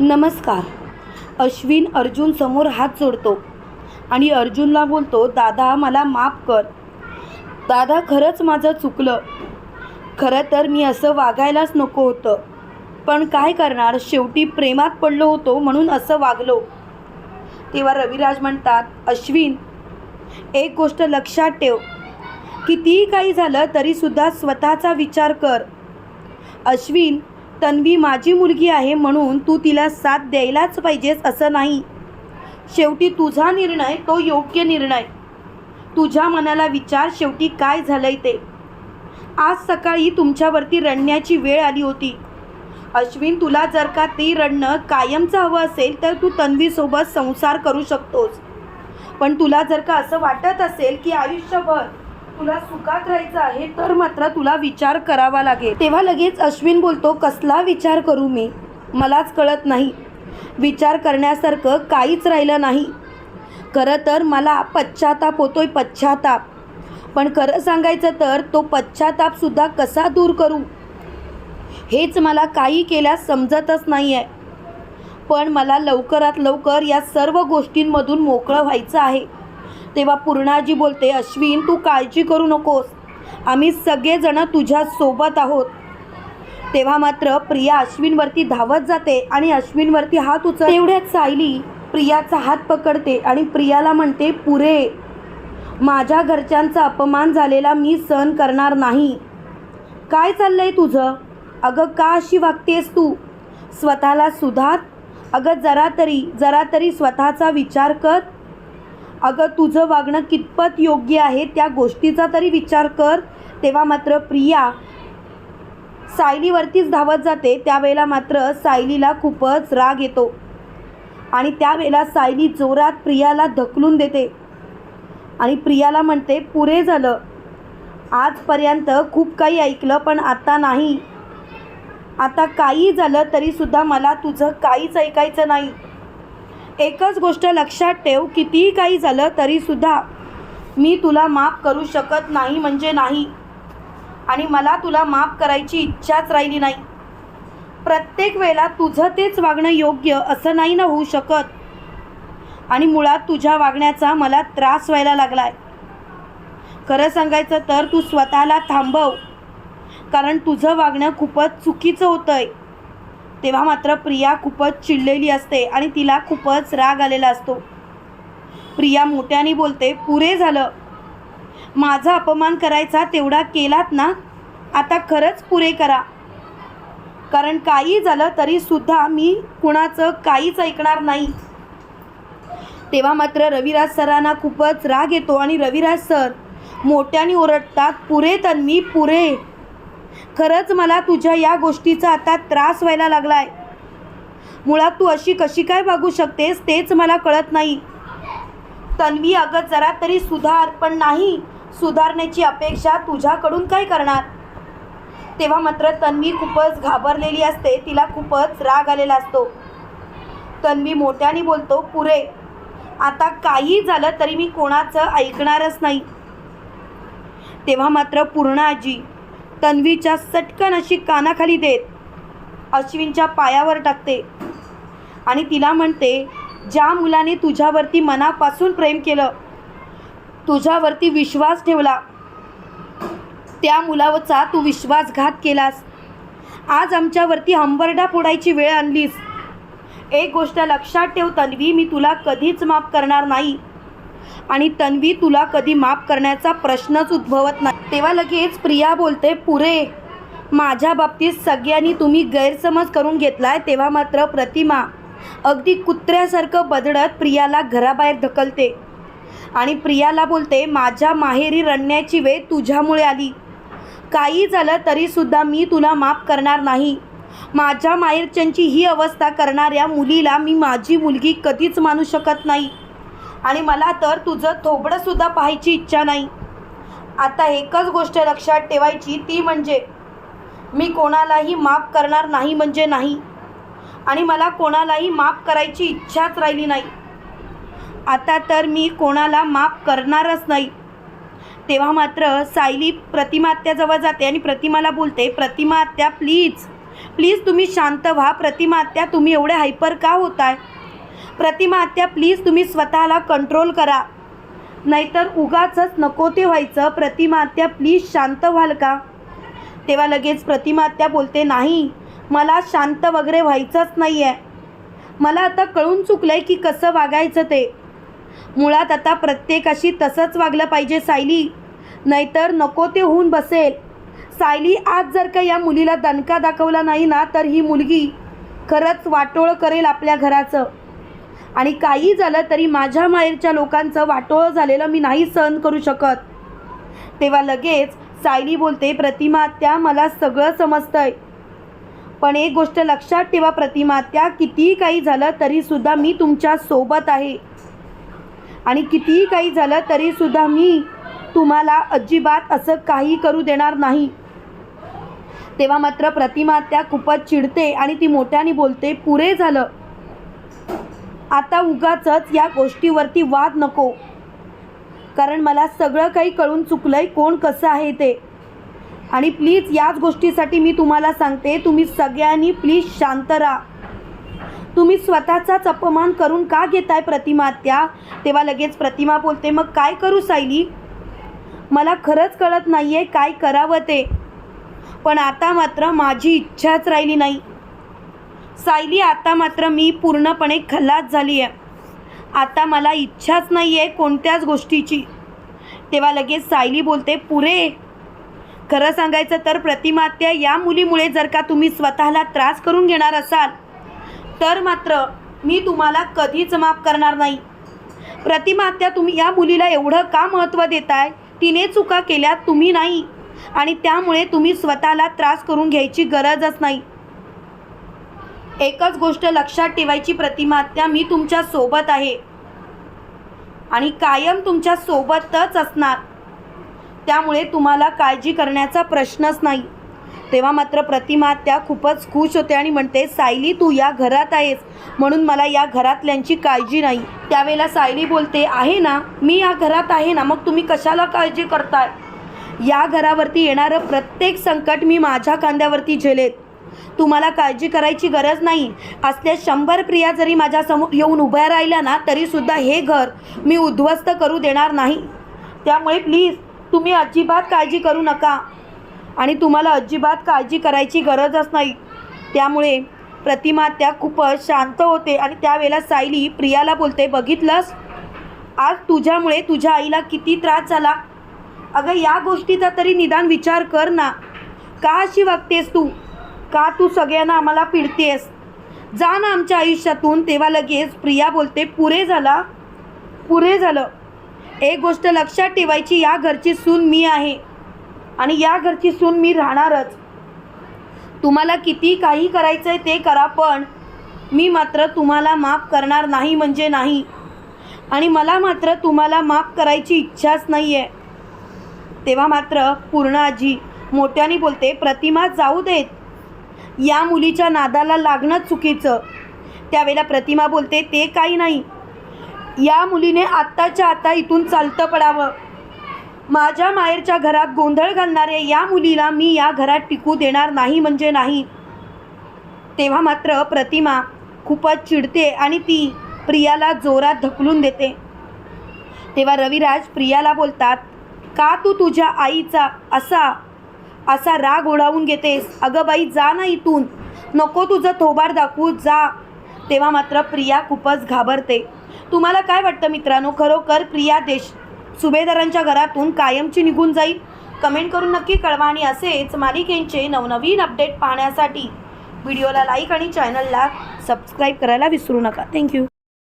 नमस्कार. अश्विन अर्जुन समोर हात जोडतो आणि अर्जुनला बोलतो दादा मला माफ कर. दादा खरंच माझं चुकलं. खरं तर मी असं वागायलाच नको होतं. पण काय करणार? शेवटी प्रेमात पडलो होतो म्हणून असं वागलो. तेव्हा रविराज म्हणतात अश्विन एक गोष्ट लक्षात ठेव. कितीही काही झालं तरीसुद्धा स्वतःचा विचार कर. अश्विन तन्वी माझी मुलगी आहे म्हणून तू तिला साथ द्यायलाच पाहिजेस असं नाही. शेवटी तुझा निर्णय तो योग्य निर्णय. तुझ्या मनाला विचार शेवटी काय झालंय ते. आज सकाळी तुमच्यावरती रडण्याची वेळ आली होती. अश्विन तुला जर का ते रडणं कायमचं हवं असेल तर तू तन्वीसोबत संसार करू शकतोस. पण तुला जर का असं वाटत असेल की आयुष्यभर तुला सुखात राहायचं आहे तर मात्र तुला विचार करावा लागेल. तेव्हा लगेच अश्विन बोलतो कसला विचार करू मी? मलाच कळत नाही. विचार करण्यासारखं काहीच राहिलं नाही. खरं तर मला पश्चाताप होतोय पश्चाताप. पण खरं सांगायचं तर तो पश्चातापसुद्धा कसा दूर करू? हेच मला काही केल्यास समजतच नाही आहे पण मला लवकरात लवकर या सर्व गोष्टींमधून मोकळं व्हायचं आहे. तेव्हा पूर्णाजी बोलते अश्विन तू काळजी करू नकोस. आम्ही सगळेजणं तुझ्यासोबत आहोत. तेव्हा मात्र प्रिया अश्विनवरती धावत जाते आणि अश्विनवरती हात उचल तेवढ्यात सायली प्रियाचा हात पकडते आणि प्रियाला म्हणते पुरे माझ्या घरच्यांचा अपमान झालेला मी सहन करणार नाही. काय चाललंय तुझं? अगं का अशी वागतेस तू? स्वतःला सुधार? अगं जरा तरी जरा तरी स्वतःचा विचार कर. अगं तुझं वागणं कितपत योग्य आहे त्या गोष्टीचा तरी विचार कर. तेव्हा मात्र प्रिया सायलीवरतीच धावत जाते. त्यावेळेला मात्र सायलीला खूपच राग येतो. आणि त्यावेळेला सायली जोरात प्रियाला धकलून देते. आणि प्रियाला म्हणते पुरे झालं. आजपर्यंत खूप काही ऐकलं पण आता नाही. आता काही झालं तरीसुद्धा मला तुझं काहीच ऐकायचं नाही. एकच गोष्ट लक्षात ठेव कितीही काही झालं तरीसुद्धा मी तुला माफ करू शकत नाही म्हणजे नाही. आणि मला तुला माफ करायची इच्छाच राहिली नाही. प्रत्येक वेळेला तुझं तेच वागणं योग्य असं नाही ना होऊ शकत. आणि मुळात तुझ्या वागण्याचा मला त्रास व्हायला लागलाय. खरं सांगायचं तर तू स्वतःला थांबव. कारण तुझं वागणं खूपच चुकीचं होतं आहे तेव्हा मात्र प्रिया खूपच चिडलेली असते आणि तिला खूपच राग आलेला असतो. प्रिया मोठ्याने बोलते पुरे झालं. माझा अपमान करायचा तेवढा केलात ना? आता खरंच पुरे करा. कारण काही झालं तरीसुद्धा मी कुणाचं काहीच ऐकणार नाही. तेव्हा मात्र रविराज सरांना खूपच राग येतो आणि रविराज सर मोठ्याने ओरडतात पुरे तन्वी पुरे. खरंच मला तुझ्या या गोष्टीचा आता त्रास व्हायला लागला आहे मुळात तू अशी कशी काय वागू शकतेस तेच मला कळत नाही. तन्वी अगं जरा तरी सुधार पण नाही. सुधारण्याची अपेक्षा तुझ्याकडून काय करणार? तेव्हा मात्र तन्वी खूपच घाबरलेली असते. तिला खूपच राग आलेला असतो. तन्वी मोठ्याने बोलतो पुरे आता काही झालं तरी मी कोणाचं ऐकणारच नाही. तेव्हा मात्र पूर्ण आजी तन्वीच्या सटकन अशी कानाखाली देत अश्विनच्या पायावर टाकते. आणि तिला म्हणते ज्या मुलाने तुझ्यावरती मनापासून प्रेम केलं तुझ्यावरती विश्वास ठेवला त्या मुलावरचा तू विश्वासघात केलास. आज आमच्यावरती हंबरडा फोडायची वेळ आणलीस. एक गोष्ट लक्षात ठेव तन्वी मी तुला कधीच माफ करणार नाही. आणि तन्वी तुला कधी माफ करण्याचा प्रश्नच उद्भवत नाही. तेव्हा लगेच प्रिया बोलते पुरे माझ्या बाबतीत सगळ्यांनी तुम्ही गैरसमज करून घेतलाय तेव्हा मात्र प्रतिमा अगदी कुत्र्यासारखं बदडत प्रियाला घराबाहेर ढकलते आणि प्रियाला बोलते माझ्या माहेरी रडण्याची वेळ तुझ्यामुळे आली. काही झालं तरीसुद्धा मी तुला माफ करणार नाही. माझ्या माहेरच्यांची ही अवस्था करणाऱ्या मुलीला मी माझी मुलगी कधीच मानू शकत नाही. आणि मला तर तुझं थोबडंसुद्धा पाहायची इच्छा नाही. आता एकच गोष्ट लक्षात ठेवायची ती म्हणजे मी कोणालाही माफ करणार नाही म्हणजे नाही. आणि मला कोणालाही माफ करायची इच्छाच राहिली नाही. आता तर मी कोणाला माफ करणारच नाही. तेव्हा मात्र सायली प्रतिमा आत्याजवळ जाते आणि प्रतिमाला बोलते प्रतिमा आत्या प्लीज प्लीज तुम्ही शांत व्हा. प्रतिमा आत्या तुम्ही एवढे हायपर का होताय? प्रतिमा आत्या प्लीज तुम्ही स्वतःला कंट्रोल करा. नाहीतर उगाचच नको ते व्हायचं. प्रतिमा आत्या प्लीज शांत व्हाल का? तेव्हा लगेच प्रतिमा आत्या बोलते नाही मला शांत वगैरे व्हायचंच नाही आहे मला आता कळून चुकलं आहे की कसं वागायचं ते. मुळात आता प्रत्येकाशी तसंच वागलं पाहिजे सायली. नाहीतर नको ते होऊन बसेल. सायली आज जर का या मुलीला दणका दाखवला नाही ना तर ही मुलगी खरंच वाटोळ करेल आपल्या घराचं. आणि काही झालं तरी माझ्या माहेरच्या लोकांचं वाटोळं झालेलं मी नाही सहन करू शकत. तेव्हा लगेच सायली बोलते प्रतिमा त्या मला सगळं समजतंय. पण एक गोष्ट लक्षात ठेवा प्रतिमा त्या कितीही काही झालं तरीसुद्धा मी तुमच्यासोबत आहे. आणि कितीही काही झालं तरीसुद्धा मी तुम्हाला अजिबात असं काही करू देणार नाही. तेव्हा मात्र प्रतिमा त्या खूपच चिडते आणि ती मोठ्याने बोलते पुरे झालं. आता उगाचच या गोष्टीवरती वाद नको. कारण मला सगळं काही कळून चुकलंय कोण कसं आहे ते. आणि प्लीज याच गोष्टीसाठी मी तुम्हाला सांगते तुम्ही सगळ्यांनी प्लीज शांत राहा. तुम्ही स्वतःचाच अपमान करून का घेताय प्रतिमा त्या तेव्हा लगेच प्रतिमा बोलते मग काय करू सायली? मला खरंच कळत नाही आहे काय करावं ते. पण आता मात्र माझी इच्छाच राहिली नाही. सायली आता मात्र मी पूर्णपणे खल्लास झाली आहे आता मला इच्छाच नाही आहे कोणत्याच गोष्टीची. तेव्हा लगेच सायली बोलते पुरे खरं सांगायचं तर प्रतिमात्या या मुलीमुळे जर का तुम्ही स्वतःला त्रास करून घेणार असाल तर मात्र मी तुम्हाला कधीच माफ करणार नाही. प्रतिमात्या तुम्ही या मुलीला एवढं का महत्त्व देताय? तिने चुका केल्या तुम्ही नाही. आणि त्यामुळे तुम्ही स्वतःला त्रास करून घ्यायची गरजच नाही. एकच गोष्ट लक्षात ठेवायची प्रतिमा त्या मी तुमच्यासोबत आहे. आणि कायम तुमच्या सोबतच असणार. त्यामुळे तुम्हाला काळजी करण्याचा प्रश्नच नाही. तेव्हा मात्र प्रतिमा त्या खूपच खुश होते आणि म्हणते सायली तू या घरात आहेस. म्हणून मला या घरातल्यांची काळजी नाही. त्यावेळेला सायली बोलते आहे ना? मी या घरात आहे ना? मग तुम्ही कशाला काळजी करताय? या घरावरती येणारं प्रत्येक संकट मी माझ्या कांद्यावरती झेलेत तुम्हाला काळजी करायची गरज नाही. असल्या शंभर प्रिया जरी माझ्यासमोर येऊन उभ्या राहिल्या ना तरीसुद्धा हे घर मी उद्ध्वस्त करू देणार नाही. त्यामुळे प्लीज तुम्ही अजिबात काळजी करू नका. आणि तुम्हाला अजिबात काळजी करायची गरजच नाही. त्यामुळे प्रतिमा त्या खूपच शांत होते आणि त्यावेळेला सायली प्रियाला बोलते बघितलंस? आज तुझ्यामुळे तुझ्या आईला किती त्रास झाला. अगं या गोष्टीचा तरी निदान विचार कर ना. का अशी वागतेस तू? का तू सगळ्यांना आम्हाला पिडतेस जा ना आमच्या आयुष्यातून. तेव्हा लगेच प्रिया बोलते पुरे झाला? पुरे झालं? एक गोष्ट लक्षात ठेवायची या घरची सून मी आहे आणि या घरची सून मी राहणारच. तुम्हाला किती काही करायचं आहे ते करा पण मी मात्र तुम्हाला माफ करणार नाही म्हणजे नाही. आणि मला मात्र तुम्हाला माफ करायची इच्छाच नाही आहे तेव्हा मात्र पूर्ण आजी मोठ्याने बोलते प्रतिमा जाऊ देत. या मुलीच्या नादाला लागणं चुकीचं. त्यावेळेला प्रतिमा बोलते ते काही नाही. या मुलीने आत्ताच्या आता इथून चालतं पडावं. माझ्या माहेरच्या घरात गोंधळ घालणाऱ्या या मुलीला मी या घरात टिकू देणार नाही म्हणजे नाही. तेव्हा मात्र प्रतिमा खूपच चिडते आणि ती प्रियाला जोरात ढकलून देते. तेव्हा रविराज प्रियाला बोलतात का तू तुझ्या आईचा असा असा राग ओढावून घेतेस. अगं बाई जा ना इथून. नको तुझं थोबार दाखवू जा. तेव्हा मात्र प्रिया खूपच घाबरते. तुम्हाला काय वाटतं मित्रांनो? खरोखर प्रिया देश सुभेदारांच्या घरातून कायमची निघून जाईल? कमेंट करून नक्की कळवा आणि असेच मालिकेंचे नवनवीन अपडेट पाहण्यासाठी व्हिडिओला लाईक आणि चॅनलला सबस्क्राईब करायला विसरू नका. थँक्यू.